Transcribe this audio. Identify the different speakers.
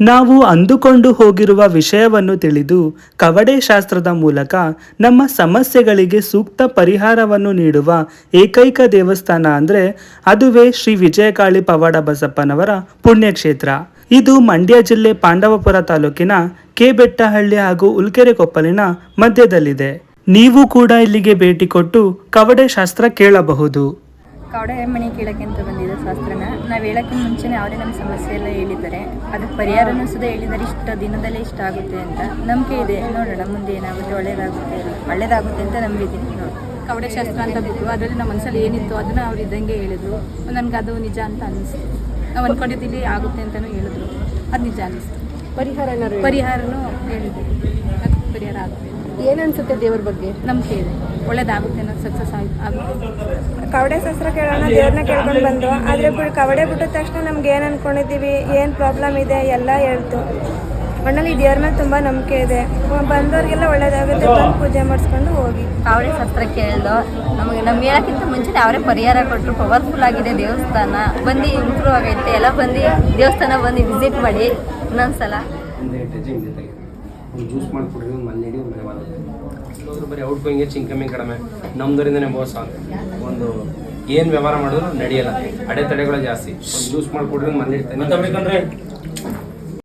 Speaker 1: ನಾವು ಅಂದುಕೊಂಡು ಹೋಗಿರುವ ವಿಷಯವನ್ನು ತಿಳಿದು ಕವಡೆ ಶಾಸ್ತ್ರದ ಮೂಲಕ ನಮ್ಮ ಸಮಸ್ಯೆಗಳಿಗೆ ಸೂಕ್ತ ಪರಿಹಾರವನ್ನು ನೀಡುವ ಏಕೈಕ ದೇವಸ್ಥಾನ ಅಂದರೆ ಅದುವೇ ಶ್ರೀ ವಿಜಯಕಾಳಿ ಪವಾಡ ಬಸಪ್ಪನವರ ಪುಣ್ಯಕ್ಷೇತ್ರ. ಇದು ಮಂಡ್ಯ ಜಿಲ್ಲೆ ಪಾಂಡವಪುರ ತಾಲೂಕಿನ ಕೆಬೆಟ್ಟಹಳ್ಳಿ ಹಾಗೂ ಉಲ್ಕೆರೆ ಕೊಪ್ಪಲಿನ ಮಧ್ಯದಲ್ಲಿದೆ. ನೀವು ಕೂಡ ಇಲ್ಲಿಗೆ ಭೇಟಿ ಕೊಟ್ಟು ಕವಡೆ ಶಾಸ್ತ್ರ ಕೇಳಬಹುದು.
Speaker 2: ಕವಡೆ ಮಣಿ ಕೇಳಕ್ಕೆ ಅಂತ ಬಂದಿದೆ ಶಾಸ್ತ್ರನ. ನಾವು ಹೇಳೋಕ್ಕೆ ಮುಂಚೆನೇ ಅವರೇ ನಮ್ಮ ಸಮಸ್ಯೆ ಎಲ್ಲ ಹೇಳಿದ್ದಾರೆ. ಅದಕ್ಕೆ ಪರಿಹಾರನೂ ಸುದ ಹೇಳಿದ್ದಾರೆ. ಇಷ್ಟ ದಿನದಲ್ಲೇ ಇಷ್ಟ ಆಗುತ್ತೆ ಅಂತ. ನಂಬಿಕೆ ಇದೆ. ನೋಡೋಣ ಮುಂದೆ ಏನಾಗುತ್ತೆ ಒಳ್ಳೇದಾಗುತ್ತೆ ಒಳ್ಳೇದಾಗುತ್ತೆ ಅಂತ ನಂಬಿದ್ದೀನಿ ನೋಡಿ.
Speaker 3: ಕವಡೆ ಶಾಸ್ತ್ರ ಅಂತ ಬಿಟ್ಟು ಅದರಲ್ಲಿ ನಮ್ಮ ಮನಸ್ಸಲ್ಲಿ ಏನಿತ್ತು ಅದನ್ನ ಅವ್ರು ಇದ್ದಂಗೆ ಹೇಳಿದ್ರು. ನನಗೆ ಅದು ನಿಜ ಅಂತ ಅನಿಸ್ತು ನಾವು ಅಂದ್ಕೊಂಡಿದ್ದೀವಿ ಆಗುತ್ತೆ ಅಂತಲೂ ಹೇಳಿದ್ರು. ಅದು ನಿಜ ಅನ್ನಿಸ್ತು.
Speaker 4: ಪರಿಹಾರ ಪರಿಹಾರನು
Speaker 3: ಪರಿಹಾರನೂ ಹೇಳಿದ್ರು ಅದಕ್ಕೆ ಪರಿಹಾರ ಆಗುತ್ತೆ.
Speaker 4: ಏನನ್ಸುತ್ತೆ ಅನ್ಸುತ್ತೆ ದೇವ್ರ ಬಗ್ಗೆ?
Speaker 3: ನಂಬಿಕೆ ಇದೆ. ಒಳ್ಳೇದಾಗುತ್ತೆ ಅನ್ನೋದು ಸಕ್ಸಸ್ ಆಗುತ್ತೆ.
Speaker 5: ಕವಡೆ ಶಾಸ್ತ್ರ ಕೇಳೋಣ ದೇವ್ರನ್ನ ಕೇಳ್ಕೊಂಡು ಬಂದು ಆದರೆ ಬಿಡು ಕವಡೆ ಬಿಟ್ಟ ತಕ್ಷಣ ನಮ್ಗೆ ಏನು ಅಂದ್ಕೊಂಡಿದ್ದೀವಿ ಏನು ಪ್ರಾಬ್ಲಮ್ ಇದೆ ಎಲ್ಲ ಹೇಳ್ತು. ಮಣ್ಣಲ್ಲಿ ದೇವ್ರ ಮೇಲೆ ತುಂಬ ನಂಬಿಕೆ ಇದೆ. ಬಂದವ್ರಿಗೆಲ್ಲ ಒಳ್ಳೇದಾಗುತ್ತೆ ಬಂದು ಪೂಜೆ ಮಾಡಿಸ್ಕೊಂಡು ಹೋಗಿ.
Speaker 2: ಕಾವಡೆ ಶಾಸ್ತ್ರ ಕೇಳ್ದು ನಮಗೆ ನಮ್ಗೆ ಹೇಳೋಕ್ಕಿಂತ ಮುಂಚೆ ಅವರೇ ಪರಿಹಾರ ಕೊಟ್ಟರು ಪವರ್ಫುಲ್ ಆಗಿದೆ ದೇವಸ್ಥಾನ. ಬಂದು ಇಂಪ್ರೂವ್ ಆಗೈತೆ. ಎಲ್ಲ ಬಂದು ದೇವಸ್ಥಾನ ಬಂದು ವಿಸಿಟ್ ಮಾಡಿ ಇನ್ನೊಂದ್ಸಲ.
Speaker 6: ಜ್ಯೂಸ್ ಮಾಡಿಕೊಡ್ರಿ ಒಂದು ಮನೆ ನಡಿ ಒಂದು ಮನೆ ಬಾಲ ಅವರು ಬರೀ ಔಟ್ ಗೋಯಿಂಗ್ ಹೆಚ್ಚು ಇನ್ಕಮಿಂಗ್ ಕಡಿಮೆ. ನಮ್ದರಿಂದನೇ ಮೋಸ ಒಂದು ಏನು ವ್ಯವಹಾರ ಮಾಡಿದ್ರು ನಡೆಯಲ್ಲ. ಅಡೆತಡೆಗಳು ಜಾಸ್ತಿ. ಜ್ಯೂಸ್ ಮಾಡಿಕೊಡ್ರಿ, ಒಂದು ಮನೆ ಇಡ್ತೇನೆ